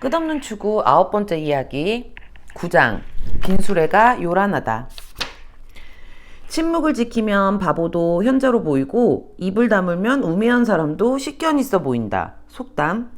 끝없는 추구 아홉 번째 이야기 9장 빈수레가 요란하다 침묵을 지키면 바보도 현자로 보이고 입을 다물면 우매한 사람도 식견 있어 보인다. 속담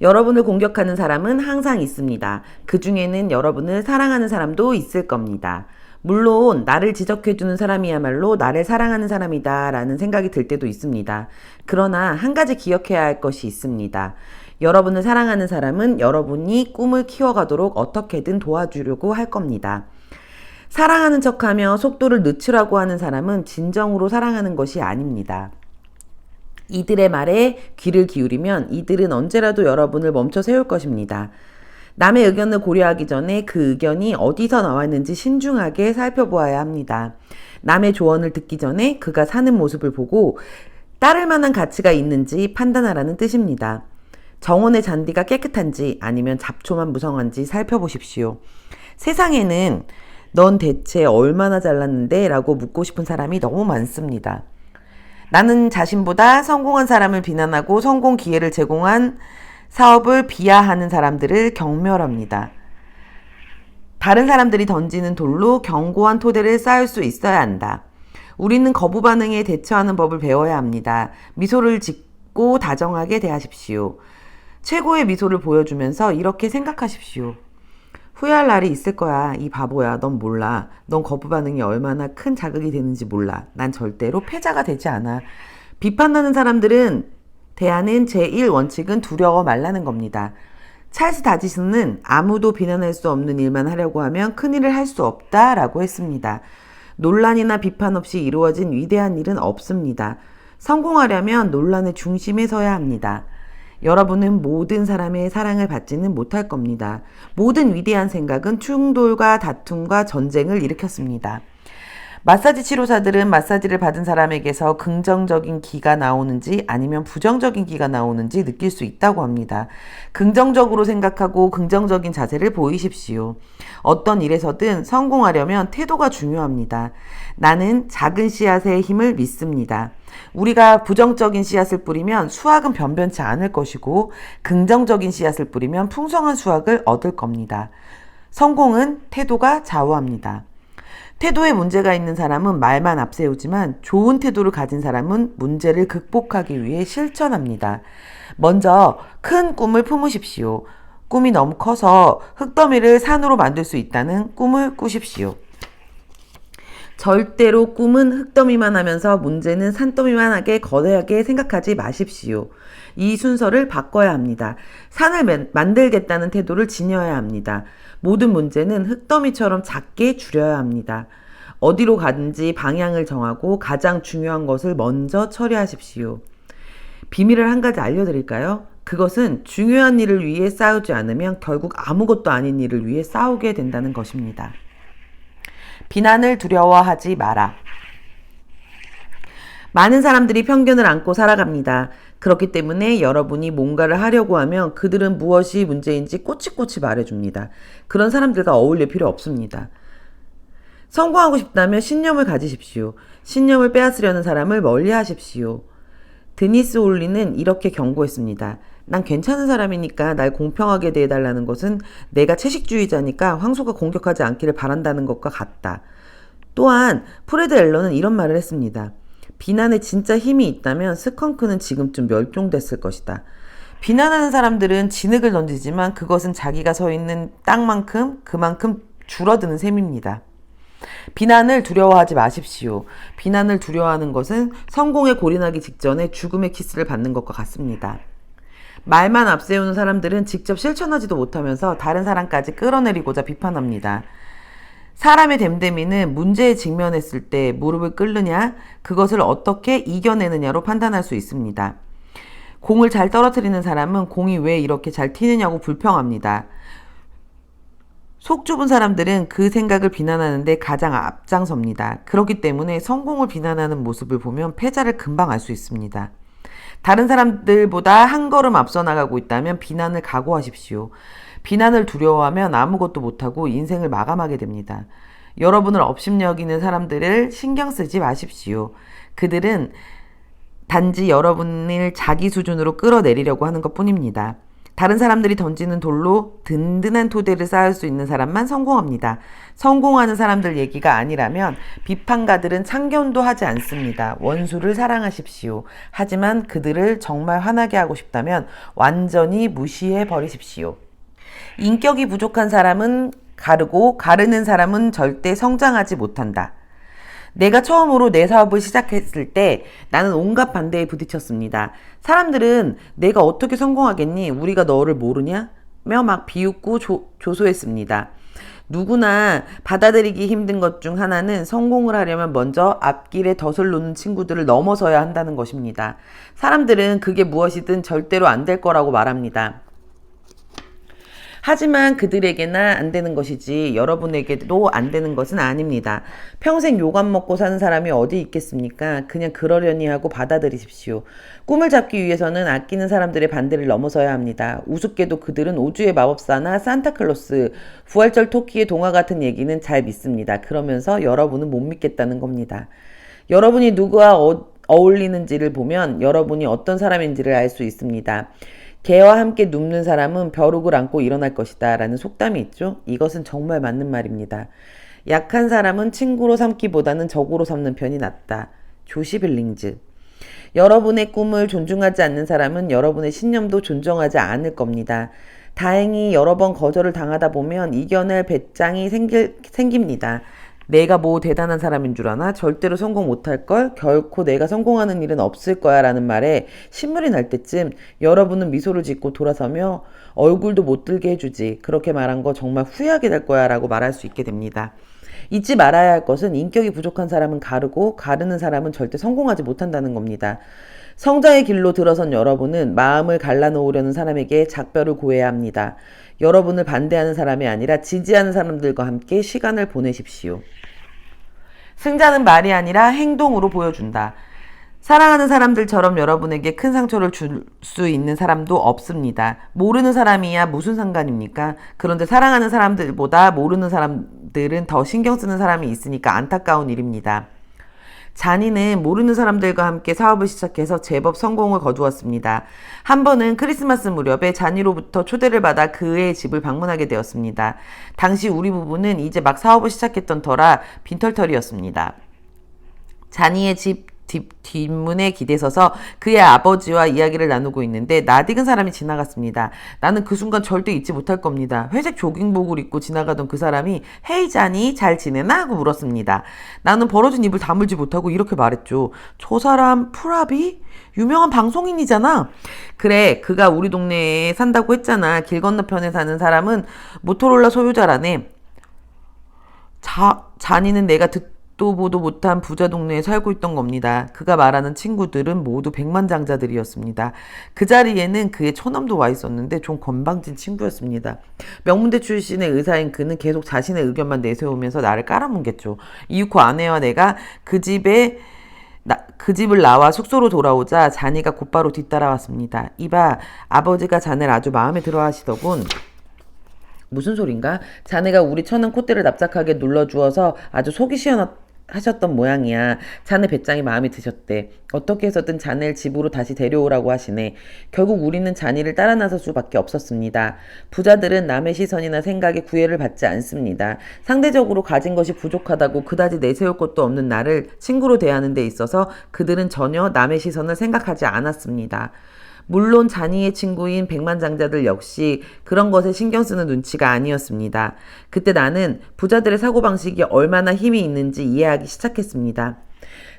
여러분을 공격하는 사람은 항상 있습니다. 그 중에는 여러분을 사랑하는 사람도 있을 겁니다. 물론 나를 지적해주는 사람이야말로 나를 사랑하는 사람이다 라는 생각이 들 때도 있습니다. 그러나 한 가지 기억해야 할 것이 있습니다. 여러분을 사랑하는 사람은 여러분이 꿈을 키워가도록 어떻게든 도와주려고 할 겁니다. 사랑하는 척하며 속도를 늦추라고 하는 사람은 진정으로 사랑하는 것이 아닙니다. 이들의 말에 귀를 기울이면 이들은 언제라도 여러분을 멈춰 세울 것입니다. 남의 의견을 고려하기 전에 그 의견이 어디서 나왔는지 신중하게 살펴보아야 합니다. 남의 조언을 듣기 전에 그가 사는 모습을 보고 따를 만한 가치가 있는지 판단하라는 뜻입니다. 정원의 잔디가 깨끗한지 아니면 잡초만 무성한지 살펴보십시오. 세상에는 넌 대체 얼마나 잘났는데? 라고 묻고 싶은 사람이 너무 많습니다. 나는 자신보다 성공한 사람을 비난하고 성공 기회를 제공한 사업을 비하하는 사람들을 경멸합니다. 다른 사람들이 던지는 돌로 견고한 토대를 쌓을 수 있어야 한다. 우리는 거부 반응에 대처하는 법을 배워야 합니다. 미소를 짓고 다정하게 대하십시오. 최고의 미소를 보여주면서 이렇게 생각하십시오. 후회할 날이 있을 거야. 이 바보야. 넌 몰라. 넌 거부 반응이 얼마나 큰 자극이 되는지 몰라. 난 절대로 패자가 되지 않아. 비판하는 사람들은 대하는 제1원칙은 두려워 말라는 겁니다. 찰스 다지스는 아무도 비난할 수 없는 일만 하려고 하면 큰일을 할 수 없다라고 했습니다. 논란이나 비판 없이 이루어진 위대한 일은 없습니다. 성공하려면 논란의 중심에 서야 합니다. 여러분은 모든 사람의 사랑을 받지는 못할 겁니다. 모든 위대한 생각은 충돌과 다툼과 전쟁을 일으켰습니다. 마사지 치료사들은 마사지를 받은 사람에게서 긍정적인 기가 나오는지 아니면 부정적인 기가 나오는지 느낄 수 있다고 합니다. 긍정적으로 생각하고 긍정적인 자세를 보이십시오. 어떤 일에서든 성공하려면 태도가 중요합니다. 나는 작은 씨앗의 힘을 믿습니다. 우리가 부정적인 씨앗을 뿌리면 수확은 변변치 않을 것이고 긍정적인 씨앗을 뿌리면 풍성한 수확을 얻을 겁니다. 성공은 태도가 좌우합니다. 태도에 문제가 있는 사람은 말만 앞세우지만 좋은 태도를 가진 사람은 문제를 극복하기 위해 실천합니다. 먼저 큰 꿈을 품으십시오. 꿈이 너무 커서 흙더미를 산으로 만들 수 있다는 꿈을 꾸십시오. 절대로 꿈은 흙더미만 하면서 문제는 산더미만 하게 거대하게 생각하지 마십시오. 이 순서를 바꿔야 합니다. 산을 만들겠다는 태도를 지녀야 합니다. 모든 문제는 흙더미처럼 작게 줄여야 합니다. 어디로 가든지 방향을 정하고 가장 중요한 것을 먼저 처리하십시오. 비밀을 한 가지 알려드릴까요? 그것은 중요한 일을 위해 싸우지 않으면 결국 아무것도 아닌 일을 위해 싸우게 된다는 것입니다. 비난을 두려워하지 마라. 많은 사람들이 편견을 안고 살아갑니다. 그렇기 때문에 여러분이 뭔가를 하려고 하면 그들은 무엇이 문제인지 꼬치꼬치 말해줍니다. 그런 사람들과 어울릴 필요 없습니다. 성공하고 싶다면 신념을 가지십시오. 신념을 빼앗으려는 사람을 멀리 하십시오. 드니스 홀리는 이렇게 경고했습니다. 난 괜찮은 사람이니까 날 공평하게 대해달라는 것은 내가 채식주의자니까 황소가 공격하지 않기를 바란다는 것과 같다. 또한 프레드 앨런은 이런 말을 했습니다. 비난에 진짜 힘이 있다면 스컹크는 지금쯤 멸종됐을 것이다. 비난하는 사람들은 진흙을 던지지만 그것은 자기가 서 있는 땅만큼 그만큼 줄어드는 셈입니다. 비난을 두려워하지 마십시오. 비난을 두려워하는 것은 성공에 골인하기 직전에 죽음의 키스를 받는 것과 같습니다. 말만 앞세우는 사람들은 직접 실천하지도 못하면서 다른 사람까지 끌어내리고자 비판합니다. 사람의 됨됨이는 문제에 직면했을 때 무릎을 꿇느냐, 그것을 어떻게 이겨내느냐로 판단할 수 있습니다. 공을 잘 떨어뜨리는 사람은 공이 왜 이렇게 잘 튀느냐고 불평합니다. 속 좁은 사람들은 그 생각을 비난하는데 가장 앞장섭니다. 그렇기 때문에 성공을 비난하는 모습을 보면 패자를 금방 알 수 있습니다. 다른 사람들보다 한 걸음 앞서 나가고 있다면 비난을 각오하십시오. 비난을 두려워하면 아무것도 못하고 인생을 마감하게 됩니다. 여러분을 업신여기는 사람들을 신경 쓰지 마십시오. 그들은 단지 여러분을 자기 수준으로 끌어내리려고 하는 것 뿐입니다. 다른 사람들이 던지는 돌로 든든한 토대를 쌓을 수 있는 사람만 성공합니다. 성공하는 사람들 얘기가 아니라면 비판가들은 참견도 하지 않습니다. 원수를 사랑하십시오. 하지만 그들을 정말 화나게 하고 싶다면 완전히 무시해 버리십시오. 인격이 부족한 사람은 가르고 가르는 사람은 절대 성장하지 못한다. 내가 처음으로 내 사업을 시작했을 때 나는 온갖 반대에 부딪혔습니다. 사람들은 내가 어떻게 성공하겠니? 우리가 너를 모르냐? 며 막 비웃고 조, 조소했습니다. 누구나 받아들이기 힘든 것 중 하나는 성공을 하려면 먼저 앞길에 덫을 놓는 친구들을 넘어서야 한다는 것입니다. 사람들은 그게 무엇이든 절대로 안 될 거라고 말합니다. 하지만 그들에게나 안 되는 것이지 여러분에게도 안 되는 것은 아닙니다. 평생 요감 먹고 사는 사람이 어디 있겠습니까? 그냥 그러려니 하고 받아들이십시오. 꿈을 잡기 위해서는 아끼는 사람들의 반대를 넘어서야 합니다. 우습게도 그들은 우주의 마법사나 산타클로스, 부활절 토끼의 동화 같은 얘기는 잘 믿습니다. 그러면서 여러분은 못 믿겠다는 겁니다. 여러분이 누구와 어, 어울리는지를 보면 여러분이 어떤 사람인지를 알 수 있습니다. 개와 함께 눕는 사람은 벼룩을 안고 일어날 것이다. 라는 속담이 있죠. 이것은 정말 맞는 말입니다. 약한 사람은 친구로 삼기보다는 적으로 삼는 편이 낫다. 조시 빌링즈. 여러분의 꿈을 존중하지 않는 사람은 여러분의 신념도 존중하지 않을 겁니다. 다행히 여러 번 거절을 당하다 보면 이겨낼 배짱이 생길, 생깁니다. 내가 뭐 대단한 사람인 줄 아나? 절대로 성공 못할 걸? 결코 내가 성공하는 일은 없을 거야 라는 말에 신물이 날 때쯤 여러분은 미소를 짓고 돌아서며 얼굴도 못 들게 해주지. 그렇게 말한 거 정말 후회하게 될 거야 라고 말할 수 있게 됩니다. 잊지 말아야 할 것은 인격이 부족한 사람은 가르고 가르는 사람은 절대 성공하지 못한다는 겁니다. 성장의 길로 들어선 여러분은 마음을 갈라놓으려는 사람에게 작별을 고해야 합니다. 여러분을 반대하는 사람이 아니라 지지하는 사람들과 함께 시간을 보내십시오. 승자는 말이 아니라 행동으로 보여준다. 사랑하는 사람들처럼 여러분에게 큰 상처를 줄 수 있는 사람도 없습니다. 모르는 사람이야 무슨 상관입니까? 그런데 사랑하는 사람들보다 모르는 사람들은 더 신경 쓰는 사람이 있으니까 안타까운 일입니다. 잔이는 모르는 사람들과 함께 사업을 시작해서 제법 성공을 거두었습니다. 한 번은 크리스마스 무렵에 잔이로부터 초대를 받아 그의 집을 방문하게 되었습니다. 당시 우리 부부는 이제 막 사업을 시작했던 터라 빈털털이었습니다. 잔이의 집 뒷, 뒷문에 기대서서 그의 아버지와 이야기를 나누고 있는데 낯익은 사람이 지나갔습니다. 나는 그 순간 절대 잊지 못할 겁니다. 회색 조깅복을 입고 지나가던 그 사람이 헤이 자니 잘 지내나? 하고 물었습니다. 나는 벌어진 입을 다물지 못하고 이렇게 말했죠. 저 사람 프라비? 유명한 방송인이잖아. 그래, 그가 우리 동네에 산다고 했잖아. 길 건너편에 사는 사람은 모토롤라 소유자라네. 자, 잔이는 내가 듣듣 도 보도 못한 부자 동네에 살고 있던 겁니다. 그가 말하는 친구들은 모두 백만장자들이었습니다. 그 자리에는 그의 처남도 와 있었는데 좀 건방진 친구였습니다. 명문대 출신의 의사인 그는 계속 자신의 의견만 내세우면서 나를 깔아뭉갰죠. 이윽고 아내와 내가 그 집에 나, 그 집을 나와 숙소로 돌아오자 자니가 곧바로 뒤따라왔습니다. 이봐, 아버지가 자네를 아주 마음에 들어 하시더군. 무슨 소린가? 자네가 우리 천은 콧대를 납작하게 눌러주어서 아주 속이 시원하, 하셨던 모양이야. 자네 배짱이 마음에 드셨대. 어떻게 해서든 자네를 집으로 다시 데려오라고 하시네. 결국 우리는 자니를 따라 나설 수밖에 없었습니다. 부자들은 남의 시선이나 생각에 구애를 받지 않습니다. 상대적으로 가진 것이 부족하다고 그다지 내세울 것도 없는 나를 친구로 대하는 데 있어서 그들은 전혀 남의 시선을 생각하지 않았습니다. 물론 자니의 친구인 백만장자들 역시 그런 것에 신경 쓰는 눈치가 아니었습니다. 그때 나는 부자들의 사고방식이 얼마나 힘이 있는지 이해하기 시작했습니다.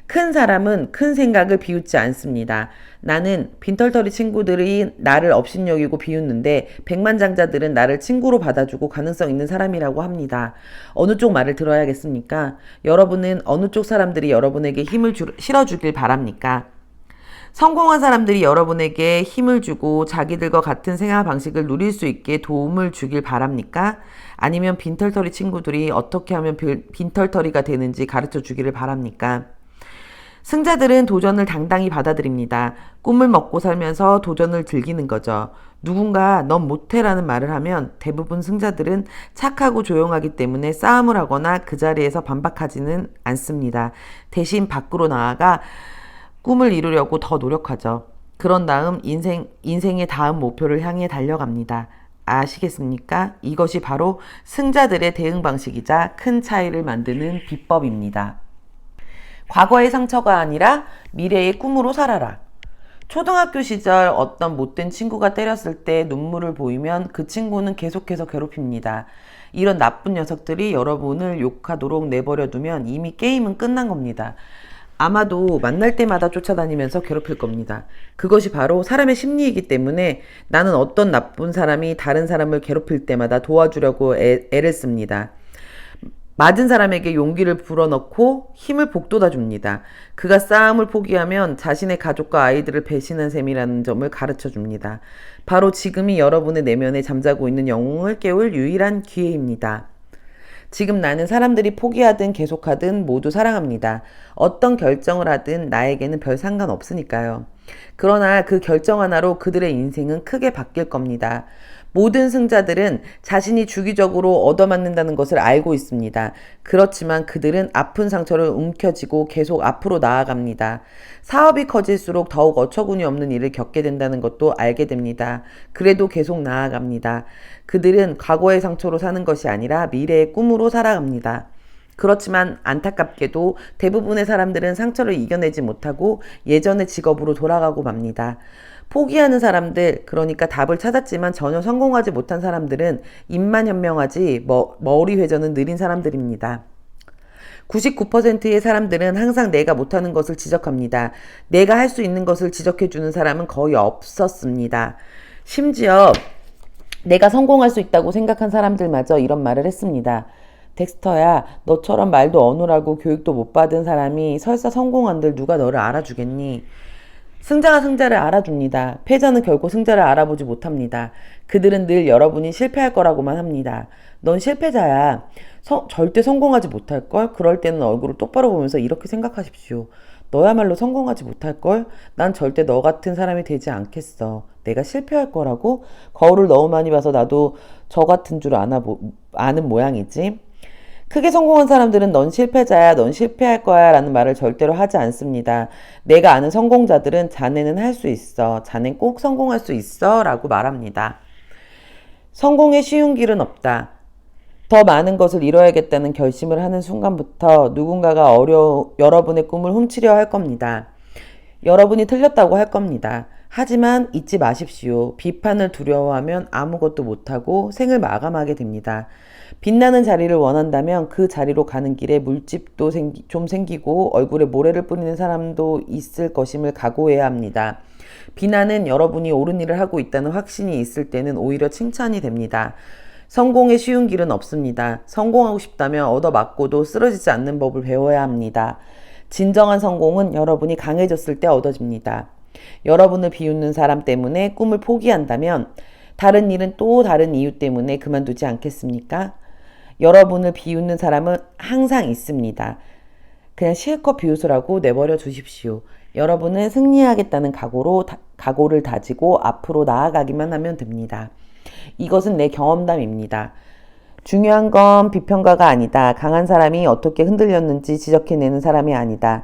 큰 사람은 큰 생각을 비웃지 않습니다. 나는 빈털터리 친구들이 나를 업신여기고 비웃는데 백만장자들은 나를 친구로 받아주고 가능성 있는 사람이라고 합니다. 어느 쪽 말을 들어야겠습니까? 여러분은 어느 쪽 사람들이 여러분에게 힘을 주, 실어주길 바랍니까? 성공한 사람들이 여러분에게 힘을 주고 자기들과 같은 생활 방식을 누릴 수 있게 도움을 주길 바랍니까? 아니면 빈털터리 친구들이 어떻게 하면 빈털터리가 되는지 가르쳐 주기를 바랍니까? 승자들은 도전을 당당히 받아들입니다. 꿈을 먹고 살면서 도전을 즐기는 거죠. 누군가 넌 못해라는 말을 하면 대부분 승자들은 착하고 조용하기 때문에 싸움을 하거나 그 자리에서 반박하지는 않습니다. 대신 밖으로 나아가 꿈을 이루려고 더 노력하죠. 그런 다음 인생, 인생의 다음 목표를 향해 달려갑니다. 아시겠습니까? 이것이 바로 승자들의 대응 방식이자 큰 차이를 만드는 비법입니다. 과거의 상처가 아니라 미래의 꿈으로 살아라. 초등학교 시절 어떤 못된 친구가 때렸을 때 눈물을 보이면 그 친구는 계속해서 괴롭힙니다. 이런 나쁜 녀석들이 여러분을 욕하도록 내버려 두면 이미 게임은 끝난 겁니다. 아마도 만날 때마다 쫓아다니면서 괴롭힐 겁니다. 그것이 바로 사람의 심리이기 때문에 나는 어떤 나쁜 사람이 다른 사람을 괴롭힐 때마다 도와주려고 애, 애를 씁니다. 맞은 사람에게 용기를 불어넣고 힘을 북돋아 줍니다. 그가 싸움을 포기하면 자신의 가족과 아이들을 배신한 셈이라는 점을 가르쳐 줍니다. 바로 지금이 여러분의 내면에 잠자고 있는 영웅을 깨울 유일한 기회입니다. 지금 나는 사람들이 포기하든 계속하든 모두 사랑합니다. 어떤 결정을 하든 나에게는 별 상관 없으니까요. 그러나 그 결정 하나로 그들의 인생은 크게 바뀔 겁니다. 모든 승자들은 자신이 주기적으로 얻어맞는다는 것을 알고 있습니다. 그렇지만 그들은 아픈 상처를 움켜쥐고 계속 앞으로 나아갑니다. 사업이 커질수록 더욱 어처구니 없는 일을 겪게 된다는 것도 알게 됩니다. 그래도 계속 나아갑니다. 그들은 과거의 상처로 사는 것이 아니라 미래의 꿈으로 살아갑니다. 그렇지만 안타깝게도 대부분의 사람들은 상처를 이겨내지 못하고 예전의 직업으로 돌아가고 맙니다. 포기하는 사람들, 그러니까 답을 찾았지만 전혀 성공하지 못한 사람들은 입만 현명하지 머, 머리 회전은 느린 사람들입니다. 99%의 사람들은 항상 내가 못하는 것을 지적합니다. 내가 할 수 있는 것을 지적해주는 사람은 거의 없었습니다. 심지어 내가 성공할 수 있다고 생각한 사람들마저 이런 말을 했습니다. 덱스터야, 너처럼 말도 어눌하고 교육도 못 받은 사람이 설사 성공한들 누가 너를 알아주겠니? 승자가 승자를 알아줍니다. 패자는 결코 승자를 알아보지 못합니다. 그들은 늘 여러분이 실패할 거라고만 합니다. 넌 실패자야. 서, 절대 성공하지 못할걸? 그럴 때는 얼굴을 똑바로 보면서 이렇게 생각하십시오. 너야말로 성공하지 못할걸? 난 절대 너 같은 사람이 되지 않겠어. 내가 실패할 거라고? 거울을 너무 많이 봐서 나도 저 같은 줄 아나, 아는 모양이지. 크게 성공한 사람들은 넌 실패자야, 넌 실패할 거야 라는 말을 절대로 하지 않습니다. 내가 아는 성공자들은 자네는 할 수 있어. 자넨 꼭 성공할 수 있어. 라고 말합니다. 성공의 쉬운 길은 없다. 더 많은 것을 이뤄야겠다는 결심을 하는 순간부터 누군가가 어려, 여러분의 꿈을 훔치려 할 겁니다. 여러분이 틀렸다고 할 겁니다. 하지만 잊지 마십시오. 비판을 두려워하면 아무것도 못하고 생을 마감하게 됩니다. 빛나는 자리를 원한다면 그 자리로 가는 길에 물집도 생기, 좀 생기고 얼굴에 모래를 뿌리는 사람도 있을 것임을 각오해야 합니다. 비난은 여러분이 옳은 일을 하고 있다는 확신이 있을 때는 오히려 칭찬이 됩니다. 성공의 쉬운 길은 없습니다. 성공하고 싶다면 얻어맞고도 쓰러지지 않는 법을 배워야 합니다. 진정한 성공은 여러분이 강해졌을 때 얻어집니다. 여러분을 비웃는 사람 때문에 꿈을 포기한다면 다른 일은 또 다른 이유 때문에 그만두지 않겠습니까? 여러분을 비웃는 사람은 항상 있습니다. 그냥 실컷 비웃으라고 내버려 두십시오. 여러분은 승리하겠다는 각오로, 각오를 다지고 앞으로 나아가기만 하면 됩니다. 이것은 내 경험담입니다. 중요한 건 비평가가 아니다. 강한 사람이 어떻게 흔들렸는지 지적해내는 사람이 아니다.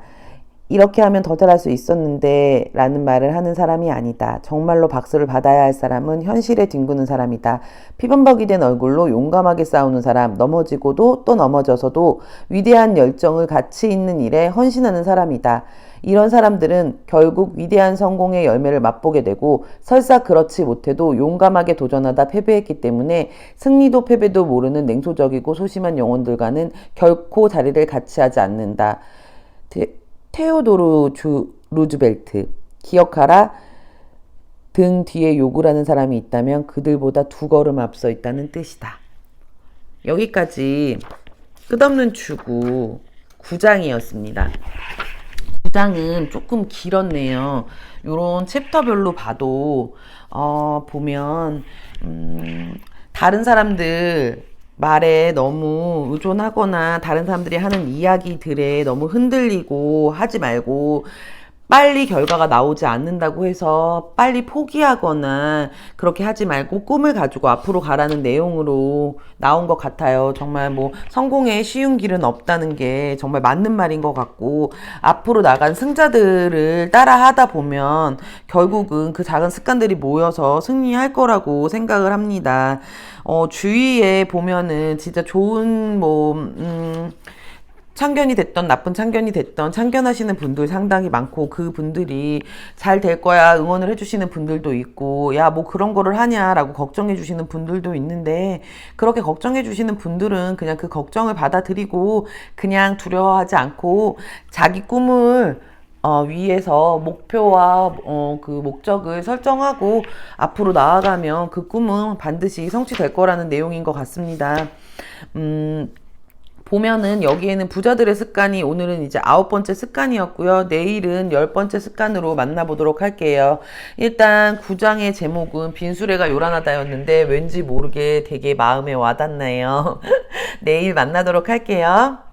이렇게 하면 더 잘할 수 있었는데 라는 말을 하는 사람이 아니다. 정말로 박수를 받아야 할 사람은 현실에 뒹구는 사람이다. 피범벅이 된 얼굴로 용감하게 싸우는 사람, 넘어지고도 또 넘어져서도 위대한 열정을 가치 있는 일에 헌신하는 사람이다. 이런 사람들은 결국 위대한 성공의 열매를 맛보게 되고 설사 그렇지 못해도 용감하게 도전하다 패배했기 때문에 승리도 패배도 모르는 냉소적이고 소심한 영혼들과는 결코 자리를 같이 하지 않는다. 테오도르 주, 루즈벨트. 기억하라. 등 뒤에 하는 사람이 있다면 그들보다 두 걸음 앞서 있다는 뜻이다. 여기까지 끝없는 추구 9장이었습니다. 9장은 조금 길었네요. 요런 챕터별로 봐도, 어, 보면, 음, 다른 사람들 말에 너무 의존하거나 다른 사람들이 하는 이야기들에 너무 흔들리고 하지 말고 빨리 결과가 나오지 않는다고 해서 빨리 포기하거나 그렇게 하지 말고 꿈을 가지고 앞으로 가라는 내용으로 나온 것 같아요. 정말 뭐 성공의 쉬운 길은 없다는 게 정말 맞는 말인 것 같고 앞으로 나간 승자들을 따라 하다 보면 결국은 그 작은 습관들이 모여서 승리할 거라고 생각을 합니다. 어, 주위에 보면은 진짜 좋은 뭐, 음, 참견이 됐던 나쁜 참견이 됐던 참견하시는 분들 상당히 많고 그 분들이 잘 될 거야 응원을 해주시는 분들도 있고 야 뭐 그런 거를 하냐라고 걱정해 주시는 분들도 있는데 그렇게 걱정해 주시는 분들은 그냥 그 걱정을 받아들이고 그냥 두려워하지 않고 자기 꿈을 어, 위에서 목표와 어, 그 목적을 설정하고 앞으로 나아가면 그 꿈은 반드시 성취될 거라는 내용인 것 같습니다. 음, 보면은 여기에는 부자들의 습관이 오늘은 이제 아홉 번째 습관이었고요. 내일은 열 번째 습관으로 만나보도록 할게요. 일단 구장의 제목은 빈수레가 요란하다였는데 왠지 모르게 되게 마음에 와닿네요. 내일 만나도록 할게요.